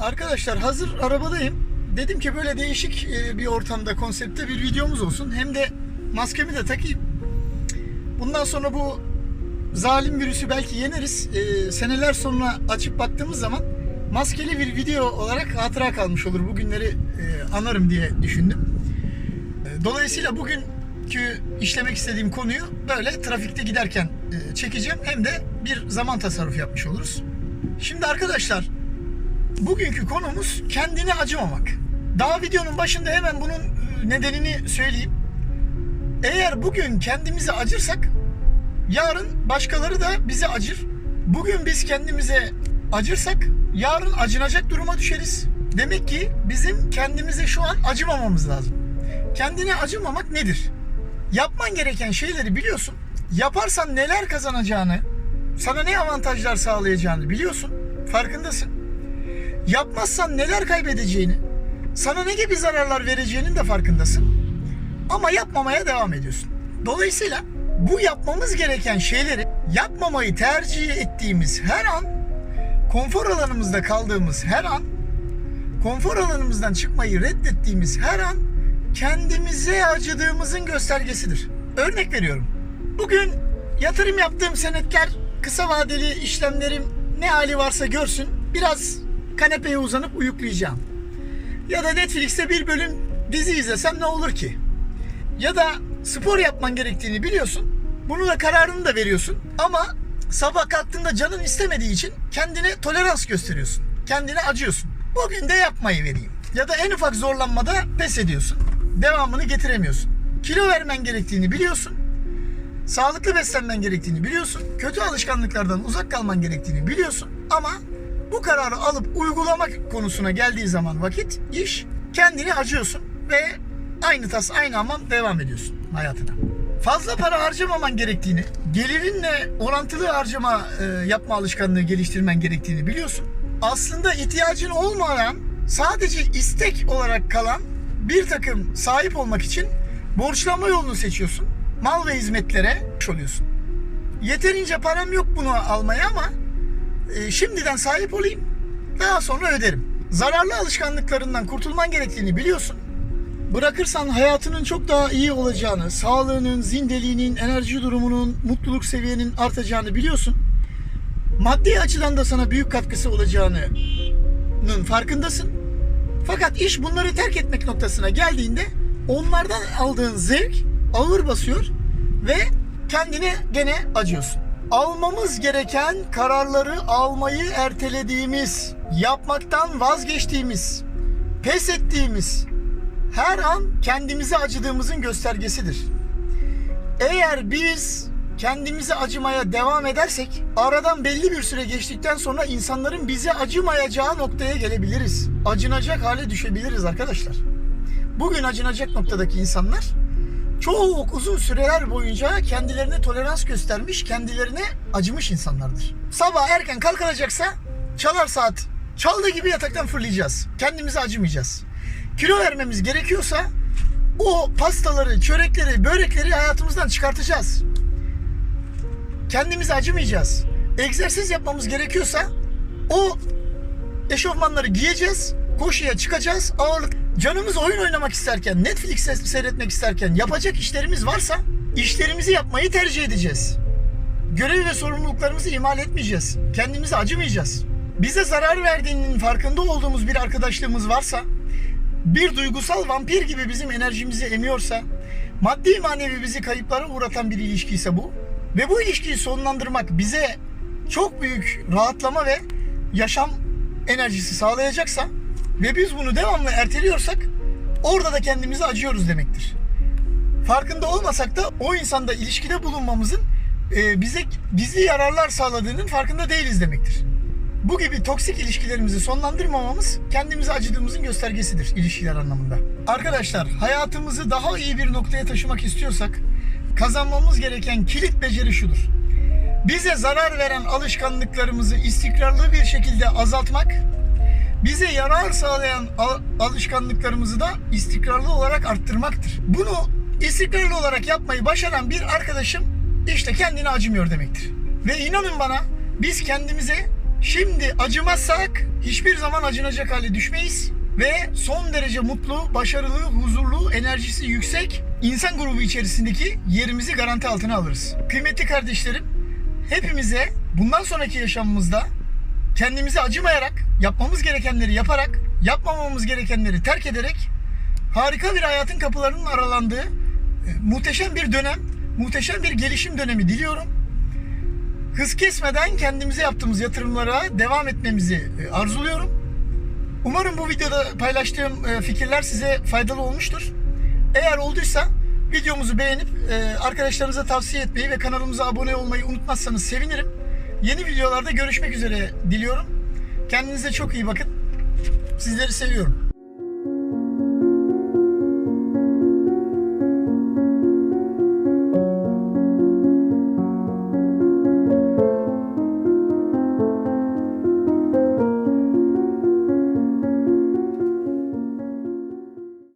Arkadaşlar hazır arabadayım. Dedim ki böyle değişik e, bir ortamda, konseptte bir videomuz olsun. Hem de maskemi de takayım. Bundan sonra bu zalim virüsü belki yeneriz. E, seneler sonra açıp baktığımız zaman maskeli bir video olarak hatıra kalmış olur. Bu günleri e, anarım diye düşündüm. Dolayısıyla bugünkü işlemek istediğim konuyu böyle trafikte giderken çekeceğim. Hem de bir zaman tasarrufu yapmış oluruz. Şimdi arkadaşlar Bugünkü konumuz kendine acımamak. Daha videonun başında hemen bunun e, nedenini söyleyeyim. Eğer bugün kendimize acırsak yarın başkaları da bize acır. Bugün biz kendimize acırsak yarın acınacak duruma düşeriz. Demek ki bizim kendimize şu an acımamamız lazım. Kendine acımamak nedir? Yapman gereken şeyleri biliyorsun. Yaparsan neler kazanacağını, sana ne avantajlar sağlayacağını biliyorsun. Farkındasın yapmazsan neler kaybedeceğini, sana ne gibi zararlar vereceğinin de farkındasın. Ama yapmamaya devam ediyorsun. Dolayısıyla bu yapmamız gereken şeyleri yapmamayı tercih ettiğimiz her an, konfor alanımızda kaldığımız her an, konfor alanımızdan çıkmayı reddettiğimiz her an kendimize acıdığımızın göstergesidir. Örnek veriyorum. Bugün yatırım yaptığım senetler, kısa vadeli işlemlerim ne hali varsa görsün. Biraz kanepeye uzanıp uyuklayacağım. Ya da Netflix'te bir bölüm dizi izlesem ne olur ki? Ya da spor yapman gerektiğini biliyorsun. Bunu da kararını da veriyorsun. Ama sabah kalktığında canın istemediği için kendine tolerans gösteriyorsun. Kendine acıyorsun. Bugün de yapmayı vereyim. Ya da en ufak zorlanmada pes ediyorsun. Devamını getiremiyorsun. Kilo vermen gerektiğini biliyorsun. Sağlıklı beslenmen gerektiğini biliyorsun. Kötü alışkanlıklardan uzak kalman gerektiğini biliyorsun. Ama bu kararı alıp uygulamak konusuna geldiği zaman vakit iş kendini acıyorsun ve aynı tas aynı hamam devam ediyorsun hayatına. Fazla para harcamaman gerektiğini, gelirinle orantılı harcama e, yapma alışkanlığı geliştirmen gerektiğini biliyorsun. Aslında ihtiyacın olmayan, sadece istek olarak kalan bir takım sahip olmak için borçlanma yolunu seçiyorsun. Mal ve hizmetlere oluyorsun. Yeterince param yok bunu almaya ama şimdiden sahip olayım. Daha sonra öderim. Zararlı alışkanlıklarından kurtulman gerektiğini biliyorsun. Bırakırsan hayatının çok daha iyi olacağını, sağlığının, zindeliğinin, enerji durumunun, mutluluk seviyenin artacağını biliyorsun. Maddi açıdan da sana büyük katkısı olacağının farkındasın. Fakat iş bunları terk etmek noktasına geldiğinde onlardan aldığın zevk ağır basıyor ve kendine gene acıyorsun almamız gereken kararları almayı ertelediğimiz, yapmaktan vazgeçtiğimiz, pes ettiğimiz her an kendimize acıdığımızın göstergesidir. Eğer biz kendimize acımaya devam edersek aradan belli bir süre geçtikten sonra insanların bize acımayacağı noktaya gelebiliriz. Acınacak hale düşebiliriz arkadaşlar. Bugün acınacak noktadaki insanlar çok uzun süreler boyunca kendilerine tolerans göstermiş, kendilerine acımış insanlardır. Sabah erken kalkılacaksa çalar saat çaldığı gibi yataktan fırlayacağız. Kendimize acımayacağız. Kilo vermemiz gerekiyorsa o pastaları, çörekleri, börekleri hayatımızdan çıkartacağız. Kendimize acımayacağız. Egzersiz yapmamız gerekiyorsa o eşofmanları giyeceğiz, koşuya çıkacağız, ağırlık canımız oyun oynamak isterken, Netflix seyretmek isterken yapacak işlerimiz varsa işlerimizi yapmayı tercih edeceğiz. Görev ve sorumluluklarımızı ihmal etmeyeceğiz. Kendimize acımayacağız. Bize zarar verdiğinin farkında olduğumuz bir arkadaşlığımız varsa, bir duygusal vampir gibi bizim enerjimizi emiyorsa, maddi manevi bizi kayıplara uğratan bir ilişkiyse bu ve bu ilişkiyi sonlandırmak bize çok büyük rahatlama ve yaşam enerjisi sağlayacaksa ve biz bunu devamlı erteliyorsak orada da kendimizi acıyoruz demektir. Farkında olmasak da o insanda ilişkide bulunmamızın e, bize gizli yararlar sağladığının farkında değiliz demektir. Bu gibi toksik ilişkilerimizi sonlandırmamamız kendimize acıdığımızın göstergesidir ilişkiler anlamında. Arkadaşlar hayatımızı daha iyi bir noktaya taşımak istiyorsak kazanmamız gereken kilit beceri şudur. Bize zarar veren alışkanlıklarımızı istikrarlı bir şekilde azaltmak bize yarar sağlayan alışkanlıklarımızı da istikrarlı olarak arttırmaktır. Bunu istikrarlı olarak yapmayı başaran bir arkadaşım işte kendine acımıyor demektir. Ve inanın bana biz kendimize Şimdi acımazsak hiçbir zaman acınacak hale düşmeyiz ve son derece mutlu, başarılı, huzurlu, enerjisi yüksek insan grubu içerisindeki yerimizi garanti altına alırız. Kıymetli kardeşlerim, hepimize bundan sonraki yaşamımızda kendimize acımayarak, yapmamız gerekenleri yaparak, yapmamamız gerekenleri terk ederek harika bir hayatın kapılarının aralandığı e, muhteşem bir dönem, muhteşem bir gelişim dönemi diliyorum. Hız kesmeden kendimize yaptığımız yatırımlara devam etmemizi e, arzuluyorum. Umarım bu videoda paylaştığım e, fikirler size faydalı olmuştur. Eğer olduysa videomuzu beğenip arkadaşlarınıza tavsiye etmeyi ve kanalımıza abone olmayı unutmazsanız sevinirim. Yeni videolarda görüşmek üzere diliyorum. Kendinize çok iyi bakın. Sizleri seviyorum.